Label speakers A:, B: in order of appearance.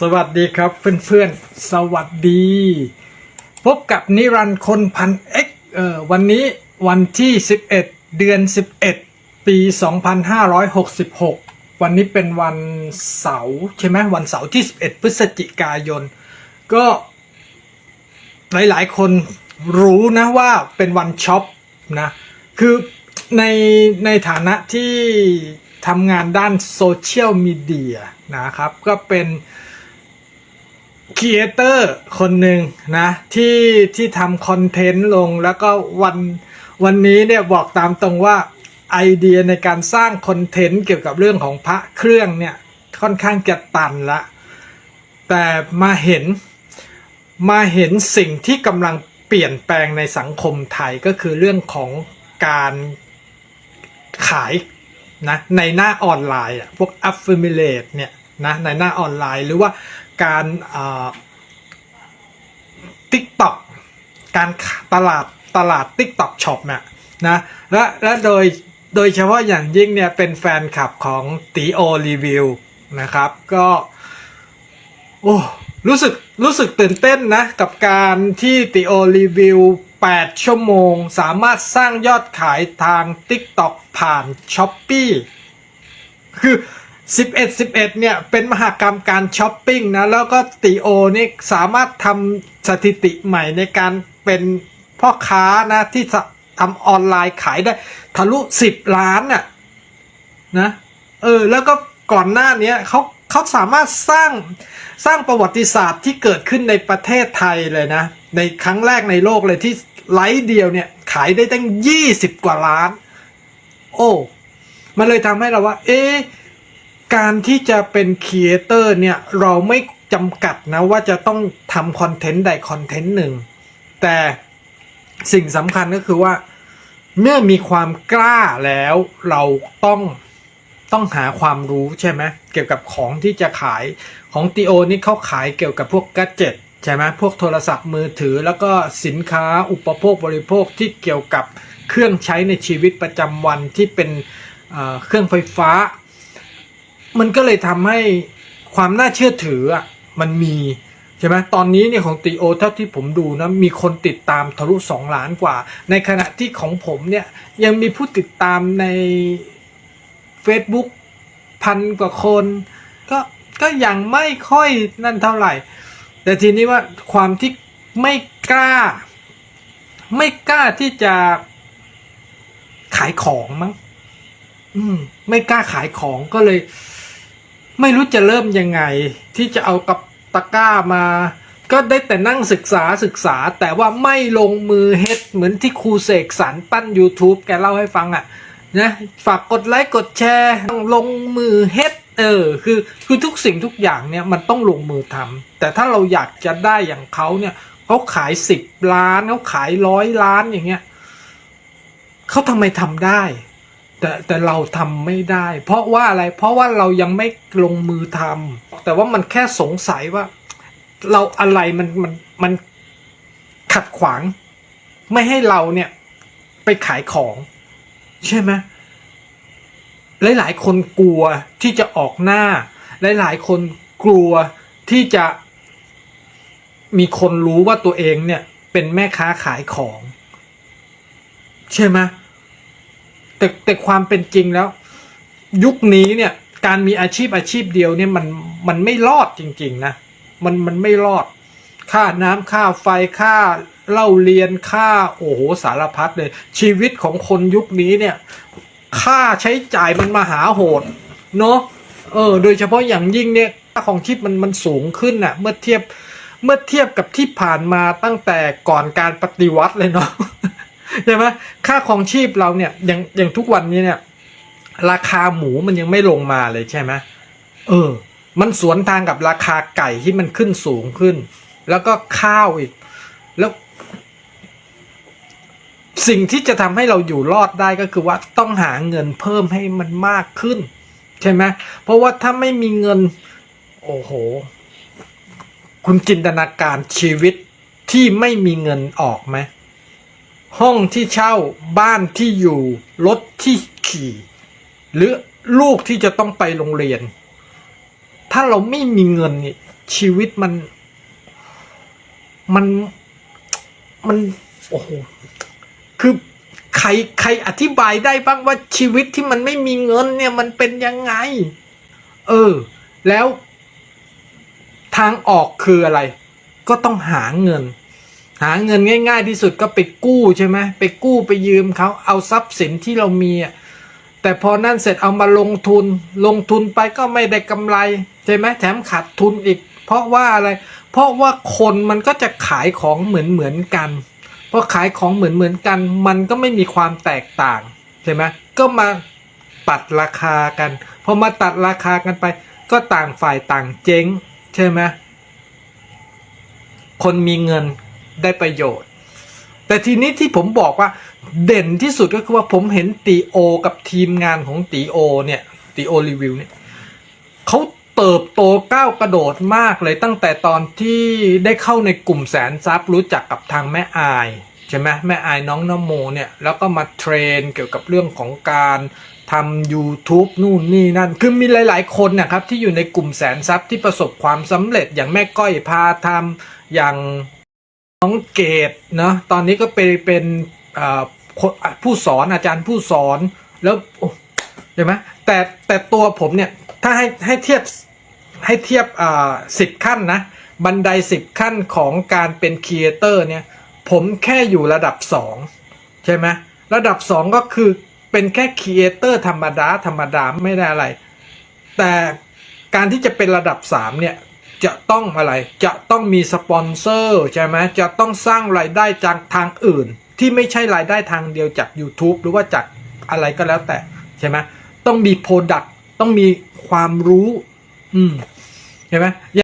A: สวัสดีครับเพื่อนๆ สวัสดี พบกับนิรันดร์คนพันเอ็กเออวันนี้วันที่ 11 เดือน 11 ปี 2566 วันนี้เป็นวันเสาร์ใช่ไหมวันเสาร์ที่ 11 พฤศจิกายน ก็หลายๆ คนรู้นะว่าเป็นวันช็อปนะ คือในในฐานะที่ทำงานด้านโซเชียลมีเดียนะครับ ก็เป็น ครีเอเตอร์คนหนึ่งนะที่ที่ทำคอนเทนต์ลงแล้วก็วันวันนี้เนี่ยบอกตามตรงว่าไอเดียในการสร้างคอนเทนต์เกี่ยวกับเรื่องของพระเครื่องเนี่ยค่อนข้างจะตันละแต่มาเห็นมาเห็นสิ่งที่กำลังเปลี่ยนแปลงในสังคมไทยก็คือเรื่องของการขายนะในหน้าออนไลน์อะพวก affiliate เนี่ยนะในหน้าออนไลน์หรือว่า การติ๊กต็อกการตลาดตลาด TikTok Shop เนี่ยนะและและโดยโดยเฉพาะอย่างยิ่งเนี่ยเป็นแฟนคลับของตีโอรีวิวนะครับ ก็โอ้รู้สึกรู้สึกตื่นเต้นนะ กับการที่ติโอรีวิว 8 ชั่วโมง สามารถสร้างยอดขายทาง TikTok ผ่าน s h อ p e e คือ 11 11 เนี่ย เป็นมหากรรมการช้อปปิ้งนะ แล้วก็ติโอนี่สามารถทำสถิติใหม่ในการเป็นพ่อค้านะที่ทำออนไลน์ขายได้ ทะลุ 10 ล้านน่ะนะเออ แล้วก็ก่อนหน้านี้เขาเขาสามารถสร้างสร้างประวัติศาสตร์ที่เกิดขึ้นในประเทศไทยเลยนะ ในครั้งแรกในโลกเลยที่ไลฟ์เดียวเนี่ย ขายได้ตั้ง 20 กว่าล้าน โอ้ มันเลยทำให้เราว่า เอ๊ะ การที่จะเป็นครีเอเตอร์เนี่ยเราไม่จำกัดนะว่าจะต้องทำคอนเทนต์ใดคอนเทนต์หนึ่ง แต่สิ่งสำคัญก็คือว่า เมื่อมีความกล้าแล้วเราต้องต้องหาความรู้ใช่ไหมเกี่ยวกับของที่จะขายของตีโอนี่เขาขายเกี่ยวกับพวกกัจเจ็ตใช่ไหมพวกโทรศัพท์มือถือแล้วก็สินค้าอุปโภคบริโภคที่เกี่ยวกับเครื่องใช้ในชีวิตประจำวันที่เป็นเครื่องไฟฟ้า มันก็เลยทำให้ความน่าเชื่อถืออะมันมีใช่ไหมตอนนี้เนี่ยของตีโอเท่าที่ผมดูนะมีคนติดตามทะลุ2ล้านกว่า ในขณะที่ของผมเนี่ยยังมีผู้ติดตามใน Facebook พันกว่าคน ก็ก็ยังไม่ค่อยนั่นเท่าไหร่ แต่ทีนี้ว่าความที่ไม่กล้า ไม่กล้าที่จะขายของมั้ง อืม ไม่กล้าขายของก็เลย ไม่รู้จะเริ่มยังไง ที่จะเอากับตะกร้ามา ก็ได้แต่นั่งศึกษาศึกษา แต่ว่าไม่ลงมือเฮ็ดเหมือนที่ครูเสกสรรปั้น YouTube แกเล่าให้ฟังอะ่ะนะฝากกดไลค์กดแชร์ต้องลงมือเฮ็ดเออคือคือทุกสิ่งทุกอย่างเนี่ยมันต้องลงมือทำแต่ถ้าเราอยากจะได้อย่างเขาเนี่ยเขาขายสิบล้านเขาขายร้อยล้านอย่างเงี้ยเขาทำไมทำได้ แต่แต่เราทำไม่ได้ เพราะว่าอะไรเพราะว่าเรายังไม่ลงมือทำแต่ว่ามันแค่สงสัยว่า เราอะไรมันมันมันขัดขวาง ไม่ให้เราเนี่ยไปขายของ ใช่ไหมหลาย ๆ คนกลัวที่จะออกหน้า หลาย ๆ คนกลัวที่จะมีคนรู้ว่าตัวเองเนี่ยเป็นแม่ค้าขายของ ใช่ไหม แต่แต่ความเป็นจริงแล้ว ยุคนี้เนี่ย การมีอาชีพอาชีพเดียวเนี่ยมันมันไม่รอดจริง ๆ นะมันมันไม่รอด ค่าน้ำค่าไฟค่าเล่าเรียนค่าโอ้โหสารพัดเลย ชีวิตของคนยุคนี้เนี่ย ค่าใช้จ่ายมันมหาโหด เนาะเออ โดยเฉพาะอย่างยิ่งเนี่ยค่าของชีพมันมันสูงขึ้นน่ะ เมื่อเทียบเมื่อเทียบกับที่ผ่านมาตั้งแต่ก่อนการปฏิวัติเลยเนาะ ใช่ไหมค่าของชีพเราเนี่ยอย่างอย่างทุกวันนี้เนี่ย ราคาหมูมันยังไม่ลงมาเลยใช่ไหมเออ มันสวนทางกับราคาไก่ที่มันขึ้นสูงขึ้น แล้วก็ข้าวอีก แล้ว สิ่งที่จะทำให้เราอยู่รอดได้ก็คือว่าต้องหาเงินเพิ่มให้มันมากขึ้น ใช่ไหมเพราะว่าถ้าไม่มีเงิน โอ้โห คุณจินตนาการชีวิตที่ไม่มีเงินออกไหม ห้องที่เช่าบ้านที่อยู่ รถที่ขี่ หรือลูกที่จะต้องไปโรงเรียน ถ้าเราไม่มีเงินนี่ชีวิตมัน มันมันโอ้โหคือใครใครอธิบายได้บ้างว่าชีวิตที่มันไม่มีเงินเนี่ยมันเป็นยังไง เออ แล้วทางออกคืออะไร ก็ต้องหาเงิน หาเงินง่าย ๆ ที่สุดก็ไปกู้ใช่ไหมไปกู้ไปยืมเขาเอาทรัพย์สินที่เรามีอะแต่พอนั่นเสร็จเอามาลงทุน ลงทุนไปก็ไม่ได้กำไรใช่ไหมแถมขาดทุนอีก เพราะว่าอะไร เพราะว่าคนมันก็จะขายของเหมือนเหมือนกันพอขายของเหมือนเหมือนกัน มันก็ไม่มีความแตกต่างใช่ไหมก็มาตัดราคากันพอมาตัดราคากันไป ก็ต่างฝ่ายต่างเจ๊งใช่ไหมคนมีเงิน ได้ประโยชน์ แต่ทีนี้ที่ผมบอกว่าเด่นที่สุดก็คือว่าผมเห็นตีโอ กับทีมงานของตีโอเนี่ยตีโอรีวิวเนี่ยเขาเติบโตก้าวกระโดดมากเลยตั้งแต่ตอนที่ได้เข้าในกลุ่มแสนทรัพย์รู้จักกับทางแม่อายใช่ไหมแม่อายน้องนโมเนี่ยแล้วก็มาเทรนเกี่ยวกับเรื่องของการทำ YouTube นู่นนี่นั่น คือมีหลาย ๆ คนนะครับที่อยู่ในกลุ่มแสนทรัพย์ที่ประสบความสำเร็จอย่างแม่ก้อยพาทำอย่าง องเกดเนาะตอนนี้ก็ไปเป็นผู้สอนอาจารย์ผู้สอนแล้วเห็นไหมแต่แต่ตัวผมเนี่ยถ้าให้ให้เทียบให้เทียบสิบขั้นนะบันไดสิบขั้นของการเป็นครีเอเตอร์เนี่ยผมแค่อยู่ระดับสองใช่ไหมระดับสองก็คือเป็นแค่ครีเอเตอร์ธรรมดาธรรมดาไม่ได้อะไร แต่การที่จะเป็นระดับ3เนี่ย จะต้องอะไร จะต้องมีสปอนเซอร์ใช่ไหมจะต้องสร้างรายได้จากทางอื่น ที่ไม่ใช่รายได้ทางเดียวจาก YouTube หรือว่าจากอะไรก็แล้วแต่ใช่ไหมต้องมีโปรดักต์ต้องมีความรู้ อืมใช่ไหม